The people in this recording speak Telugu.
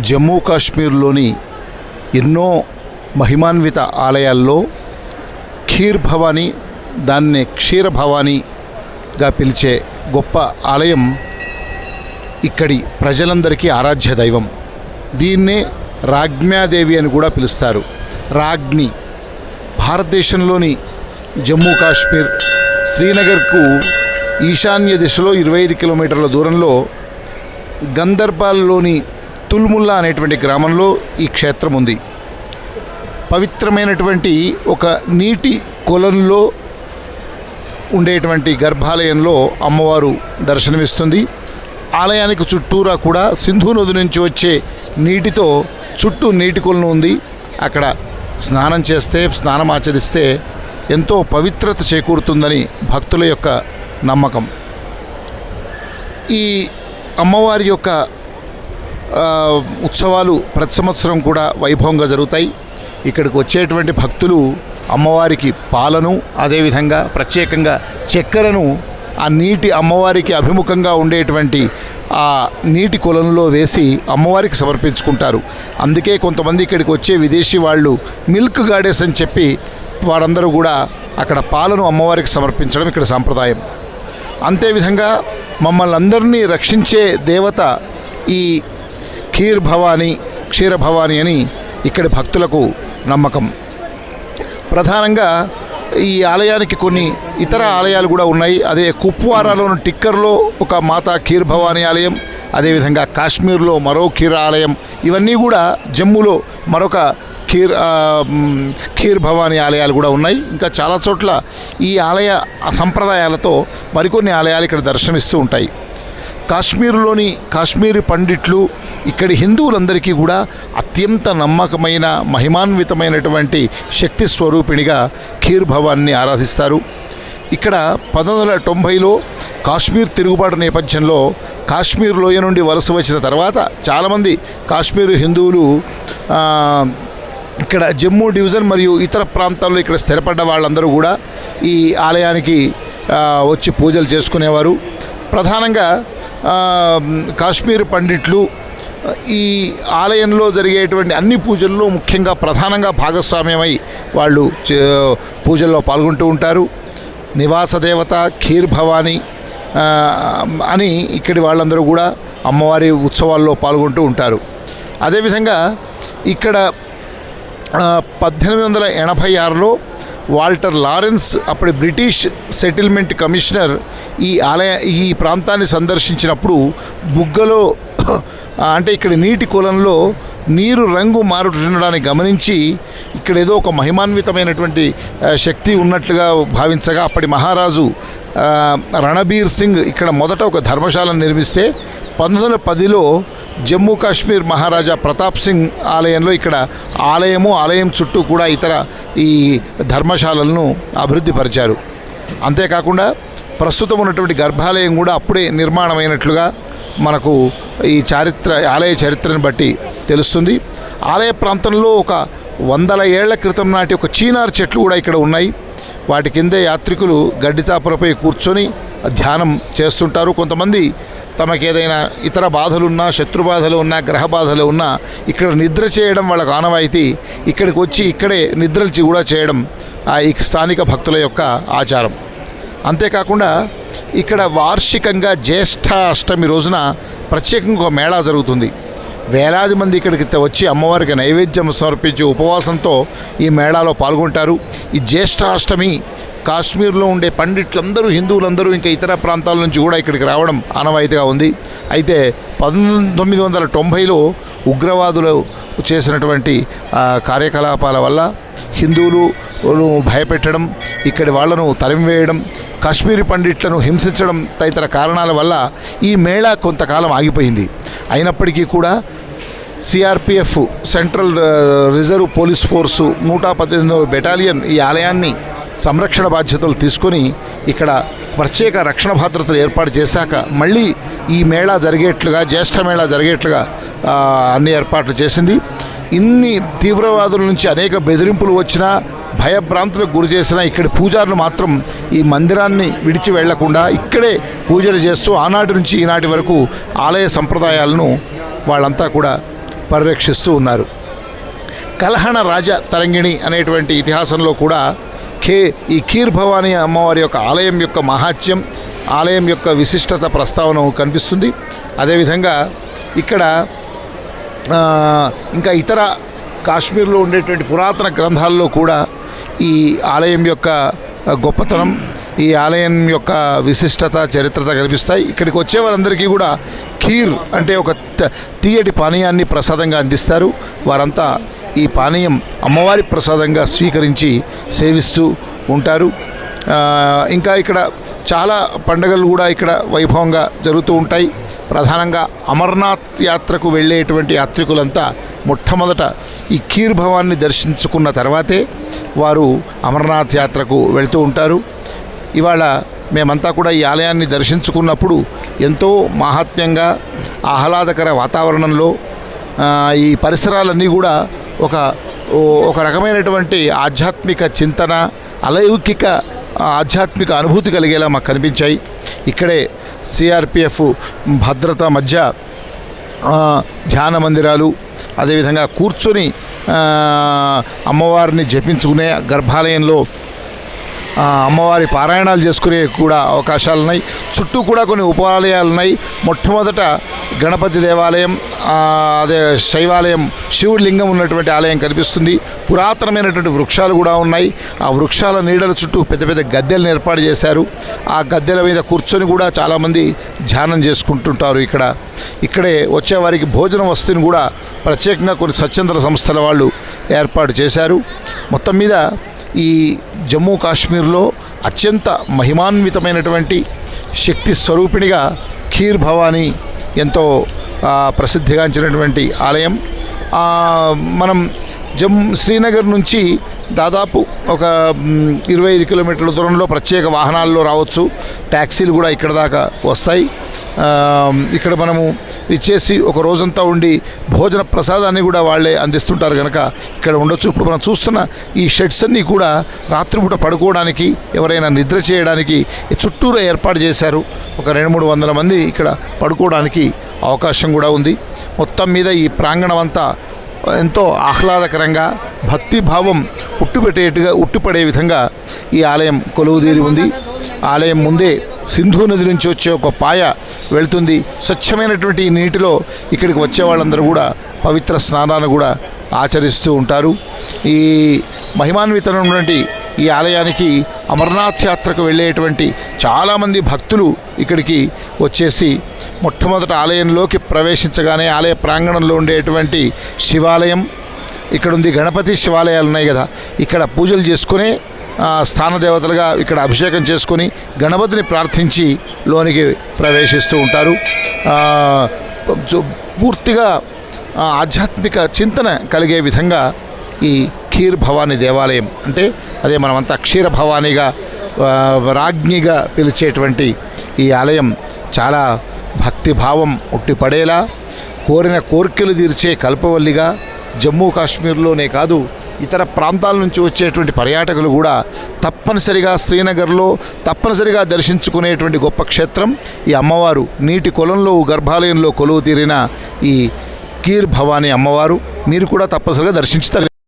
జమ్మూ కాశ్మీర్లోని ఎన్నో మహిమాన్విత ఆలయాల్లో ఖీర్ భవానీ దాన్నే క్షీర భవానీగా పిలిచే గొప్ప ఆలయం ఇక్కడి ప్రజలందరికీ ఆరాధ్య దైవం. దీన్నే రాజ్ఞాదేవి అని కూడా పిలుస్తారు. రాజ్ఞి. భారతదేశంలోని జమ్మూ కాశ్మీర్ శ్రీనగర్కు ఈశాన్య దిశలో ఇరవై ఐదు కిలోమీటర్ల దూరంలో గందర్బాల్లోని తుల్ముల్లా అనేటువంటి గ్రామంలో ఈ క్షేత్రం ఉంది. పవిత్రమైనటువంటి ఒక నీటి కొలంలో ఉండేటువంటి గర్భాలయంలో అమ్మవారు దర్శనమిస్తుంది. ఆలయానికి చుట్టూరా కూడా సింధు నది నుంచి వచ్చే నీటితో చుట్టూ నీటి కొలను ఉంది. అక్కడ స్నానం చేస్తే స్నానం ఆచరిస్తే ఎంతో పవిత్రత చేకూరుతుందని భక్తుల యొక్క నమ్మకం. ఈ అమ్మవారి యొక్క ఉత్సవాలు ప్రతి సంవత్సరం కూడా వైభవంగా జరుగుతాయి. ఇక్కడికి వచ్చేటువంటి భక్తులు అమ్మవారికి పాలను అదేవిధంగా ప్రత్యేకంగా చక్కెరను ఆ నీటి అమ్మవారికి అభిముఖంగా ఉండేటువంటి ఆ నీటి కొలంలో వేసి అమ్మవారికి సమర్పించుకుంటారు. అందుకే కొంతమంది ఇక్కడికి వచ్చే విదేశీ వాళ్ళు మిల్క్ గాడెస్ అని చెప్పి వారందరూ కూడా అక్కడ పాలను అమ్మవారికి సమర్పించడం ఇక్కడ సాంప్రదాయం. అంతేవిధంగా మమ్మల్ని అందరినీ రక్షించే దేవత ఈ ఖీర్ భవానీ క్షీరభవాని అని ఇక్కడి భక్తులకు నమ్మకం. ప్రధానంగా ఈ ఆలయానికి కొన్ని ఇతర ఆలయాలు కూడా ఉన్నాయి. అదే కుప్వారాలోని టిక్కర్లో ఒక మాతా ఖీర్ భవానీ ఆలయం అదేవిధంగా కాశ్మీర్లో మరో ఖీర్ ఆలయం. ఇవన్నీ కూడా జమ్మూలో మరొక ఖీర్ ఖీర్ భవానీ ఆలయాలు కూడా ఉన్నాయి. ఇంకా చాలా చోట్ల ఈ ఆలయ సంప్రదాయాలతో మరికొన్ని ఆలయాలు ఇక్కడ దర్శనమిస్తూ ఉంటాయి. కాశ్మీర్లోని కాశ్మీరీ పండిట్లు ఇక్కడి హిందువులందరికీ కూడా అత్యంత నమ్మకమైన మహిమాన్వితమైనటువంటి శక్తి స్వరూపిణిగా ఖీర్ భవాన్ని ఆరాధిస్తారు. ఇక్కడ పంతొమ్మిది వందల తొంభైలో కాశ్మీర్ తిరుగుబాటు నేపథ్యంలో కాశ్మీర్ లోయ నుండి వలస వచ్చిన తర్వాత చాలామంది కాశ్మీర్ హిందువులు ఇక్కడ జమ్మూ డివిజన్ మరియు ఇతర ప్రాంతాల్లో ఇక్కడ స్థిరపడ్డ వాళ్ళందరూ కూడా ఈ ఆలయానికి వచ్చి పూజలు చేసుకునేవారు. ప్రధానంగా కాశ్మీర్ పండిట్లు ఈ ఆలయంలో జరిగేటువంటి అన్ని పూజల్లో ముఖ్యంగా ప్రధానంగా భాగస్వామ్యమై వాళ్ళు చే- పూజల్లో పాల్గొంటూ ఉంటారు. నివాస దేవత ఖీర్ భవానీ అని ఇక్కడి వాళ్ళందరూ కూడా అమ్మవారి ఉత్సవాల్లో పాల్గొంటూ ఉంటారు. అదేవిధంగా ఇక్కడ పద్దెనిమిది వందల ఎనభై ఆరులో వాల్టర్ లారెన్స్ అప్పటి బ్రిటిష్ సెటిల్మెంట్ కమిషనర్ ఈ ఆలయ ఈ ప్రాంతాన్ని సందర్శించినప్పుడు బుగ్గలో అంటే ఇక్కడ నీటి కులంలో నీరు రంగు మారుతుండడాన్ని గమనించి ఇక్కడ ఏదో ఒక మహిమాన్వితమైనటువంటి శక్తి ఉన్నట్లుగా భావించగా అప్పటి మహారాజు రణబీర్ సింగ్ ఇక్కడ మొదట ఒక ధర్మశాలను నిర్మిస్తే పంతొమ్మిది వందల పదిలో జమ్మూ కాశ్మీర్ మహారాజా ప్రతాప్ సింగ్ ఆలయంలో ఇక్కడ ఆలయము ఆలయం చుట్టూ కూడా ఇతర ఈ ధర్మశాలలను అభివృద్ధి పరిచారు అంతేకాకుండా ప్రస్తుతం ఉన్నటువంటి గర్భాలయం కూడా అప్పుడే నిర్మాణమైనట్లుగా మనకు ఈ చారిత్ర ఆలయ చరిత్రను బట్టి తెలుస్తుంది. ఆలయ ప్రాంతంలో ఒక వందల ఏళ్ళ క్రితం నాటి ఒక చీనార్ చెట్లు కూడా ఇక్కడ ఉన్నాయి. వాటి కిందే యాత్రికులు గడ్డి చాపలపై కూర్చొని ధ్యానం చేస్తుంటారు. కొంతమంది తమకేదైనా ఇతర బాధలున్నా శత్రు బాధలు ఉన్నా గ్రహ బాధలు ఉన్నా ఇక్కడ నిద్ర చేయడం వాళ్ళకు ఆనవాయితీ. ఇక్కడికి వచ్చి ఇక్కడే నిద్రలు కూడా చేయడం ఆ ఈ స్థానిక భక్తుల యొక్క ఆచారం. అంతేకాకుండా ఇక్కడ వార్షికంగా జ్యేష్ఠ అష్టమి రోజున ప్రత్యేకంగా ఒక మేళా జరుగుతుంది. వేలాది మంది ఇక్కడికి వచ్చి అమ్మవారికి నైవేద్యం సమర్పించి ఉపవాసంతో ఈ మేళాలో పాల్గొంటారు. ఈ జ్యేష్ఠాష్టమి కాశ్మీర్లో ఉండే పండిట్లందరూ హిందువులందరూ ఇంకా ఇతర ప్రాంతాల నుంచి కూడా ఇక్కడికి రావడం ఆనవాయితీగా ఉంది. అయితే పంతొమ్మిది వందల తొంభైలో ఉగ్రవాదులు చేసినటువంటి కార్యకలాపాల వల్ల హిందువులు భయపెట్టడం ఇక్కడి వాళ్ళను తరిమివేయడం కాశ్మీరీ పండిట్లను హింసించడం తదితర కారణాల వల్ల ఈ మేళా కొంతకాలం ఆగిపోయింది. అయినప్పటికీ కూడా CRPF central reserve police force నూట పద్దెనిమిదవ బెటాలియన్ ఈ ఆలయాన్ని సంరక్షణ బాధ్యతలు తీసుకొని ఇక్కడ ప్రత్యేక రక్షణ భద్రతలు ఏర్పాటు చేశాక మళ్ళీ ఈ మేళా జరిగేట్లుగా జ్యేష్ఠ మేళా జరిగేట్లుగా అన్ని ఏర్పాట్లు చేసింది. ఇన్ని తీవ్రవాదుల నుంచి అనేక బెదిరింపులు వచ్చినా భయభ్రాంతులకు గురి చేసిన ఇక్కడి పూజారులు మాత్రం ఈ మందిరాన్ని విడిచి వెళ్ళకుండా ఇక్కడే పూజలు చేస్తూ ఆనాటి నుంచి ఈనాటి వరకు ఆలయ సంప్రదాయాలను వాళ్ళంతా కూడా పరిరక్షిస్తూ ఉన్నారు. కలహణ రాజ తరంగిణి అనేటువంటి ఇతిహాసంలో కూడా కే ఈ ఖీర్ భవానీ అమ్మవారి యొక్క ఆలయం యొక్క మహాత్యం ఆలయం యొక్క విశిష్టత ప్రస్తావన కనిపిస్తుంది. అదేవిధంగా ఇక్కడ ఇంకా ఇతర కాశ్మీర్లో ఉండేటువంటి పురాతన గ్రంథాల్లో కూడా ఈ ఆలయం యొక్క గొప్పతనం ఈ ఆలయం యొక్క విశిష్టత చరిత్రత కనిపిస్తాయి. ఇక్కడికి వచ్చే వారందరికీ కూడా ఖీర్ అంటే ఒక తీయటి పానీయాన్ని ప్రసాదంగా అందిస్తారు. వారంతా ఈ పానీయం అమ్మవారి ప్రసాదంగా స్వీకరించి సేవిస్తూ ఉంటారు. ఇంకా ఇక్కడ చాలా పండుగలు కూడా ఇక్కడ వైభవంగా జరుగుతూ ఉంటాయి. ప్రధానంగా అమర్నాథ్ యాత్రకు వెళ్ళేటువంటి యాత్రికులంతా మొట్టమొదట ఈ ఖీర్ భవాన్ని దర్శించుకున్న తర్వాతే వారు అమర్నాథ్ యాత్రకు వెళ్తూ ఉంటారు. ఇవాళ మేమంతా కూడా ఈ ఆలయాన్ని దర్శించుకున్నప్పుడు ఎంతో మాహాత్మ్యంగా ఆహ్లాదకర వాతావరణంలో ఈ పరిసరాలన్నీ కూడా ఒక ఒక రకమైనటువంటి ఆధ్యాత్మిక చింతన అలౌకిక ఆధ్యాత్మిక అనుభూతి కలిగేలా మాకు కనిపించాయి. ఇక్కడే సిఆర్పిఎఫ్ భద్రత మధ్య ధ్యాన మందిరాలు అదేవిధంగా కూర్చొని అమ్మవారిని జపించుకునే గర్భాలయంలో అమ్మవారి పారాయణాలు చేసుకునే కూడా అవకాశాలు ఉన్నాయి. చుట్టూ కూడా కొన్ని ఉపాలయాలు ఉన్నాయి. మొట్టమొదట గణపతి దేవాలయం అదే శైవాలయం శివుడి లింగం ఉన్నటువంటి ఆలయం కనిపిస్తుంది. పురాతనమైనటువంటి వృక్షాలు కూడా ఉన్నాయి. ఆ వృక్షాల నీడల చుట్టూ పెద్ద పెద్ద గద్దెలను ఏర్పాటు చేశారు. ఆ గద్దెల మీద కూర్చొని కూడా చాలామంది ధ్యానం చేసుకుంటుంటారు ఇక్కడ. ఇక్కడే వచ్చేవారికి భోజన వస్తువుని కూడా ప్రత్యేకంగా కొన్ని స్వచ్ఛంద సంస్థల వాళ్ళు ఏర్పాటు చేశారు. మొత్తం మీద ఈ జమ్మూ కాశ్మీర్లో అత్యంత మహిమాన్వితమైనటువంటి శక్తి స్వరూపిణిగా ఖీర్ భవానీ ఎంతో ప్రసిద్ధిగాంచినటువంటి ఆలయం. మనం జమ్ శ్రీనగర్ నుంచి దాదాపు ఒక ఇరవై ఐదు కిలోమీటర్ల దూరంలో ప్రత్యేక వాహనాల్లో రావచ్చు. ట్యాక్సీలు కూడా ఇక్కడ దాకా వస్తాయి. ఇక్కడ మనము ఇచ్చేసి ఒక రోజంతా ఉండి భోజన ప్రసాదాన్ని కూడా వాళ్ళే అందిస్తుంటారు కనుక ఇక్కడ ఉండొచ్చు. ఇప్పుడు మనం చూస్తున్న ఈ షెడ్స్ అన్నీ కూడా రాత్రిపూట పడుకోవడానికి ఎవరైనా నిద్ర చేయడానికి చుట్టూరా ఏర్పాటు చేశారు. ఒక రెండు మూడు వందల మంది ఇక్కడ పడుకోవడానికి అవకాశం కూడా ఉంది. మొత్తం మీద ఈ ప్రాంగణం అంతా ఎంతో ఆహ్లాదకరంగా భక్తిభావం ఉట్టుపెట్టేట్టుగా ఉట్టుపడే విధంగా ఈ ఆలయం కొలువుదీరి ఉంది. ఆలయం ముందే సింధు నది నుంచి వచ్చే ఒక పాయ వెళ్తుంది. స్వచ్ఛమైనటువంటి నీటిలో ఇక్కడికి వచ్చే వాళ్ళందరూ కూడా పవిత్ర స్నానాన్ని కూడా ఆచరిస్తూ ఉంటారు. ఈ మహిమాన్వితమైనటువంటి ఈ ఆలయానికి అమర్నాథ్ యాత్రకు వెళ్ళేటువంటి చాలామంది భక్తులు ఇక్కడికి వచ్చేసి మొట్టమొదట ఆలయంలోకి ప్రవేశించగానే ఆలయ ప్రాంగణంలో ఉండేటువంటి శివాలయం ఇక్కడ ఉంది గణపతి శివాలయాలు ఉన్నాయి కదా ఇక్కడ పూజలు చేసుకునే స్థానదేవతలుగా దేవతలుగా ఇక్కడ అభిషేకం చేసుకొని గణపతిని ప్రార్థించి లోనికి ప్రవేశిస్తూ ఉంటారు. పూర్తిగా ఆధ్యాత్మిక చింతన కలిగే విధంగా ఈ ఖీర్ భవానీ దేవాలయం అంటే అదే మనమంతా క్షీర భవానీగా రాజ్ఞిగా పిలిచేటువంటి ఈ ఆలయం చాలా భక్తిభావం ఉట్టిపడేలా కోరిన కోరికలు తీర్చే కల్పవల్లిగా జమ్మూ కాశ్మీర్లోనే కాదు ఇతర ప్రాంతాల నుంచి వచ్చేటువంటి పర్యాటకులు కూడా తప్పనిసరిగా శ్రీనగర్లో తప్పనిసరిగా దర్శించుకునేటువంటి గొప్ప క్షేత్రం ఈ అమ్మవారు. నీటి కొలంలో గర్భాలయంలో కొలువు తీరిన ఈ కీర్ భవానీ అమ్మవారు. మీరు కూడా తప్పనిసరిగా దర్శించుతారు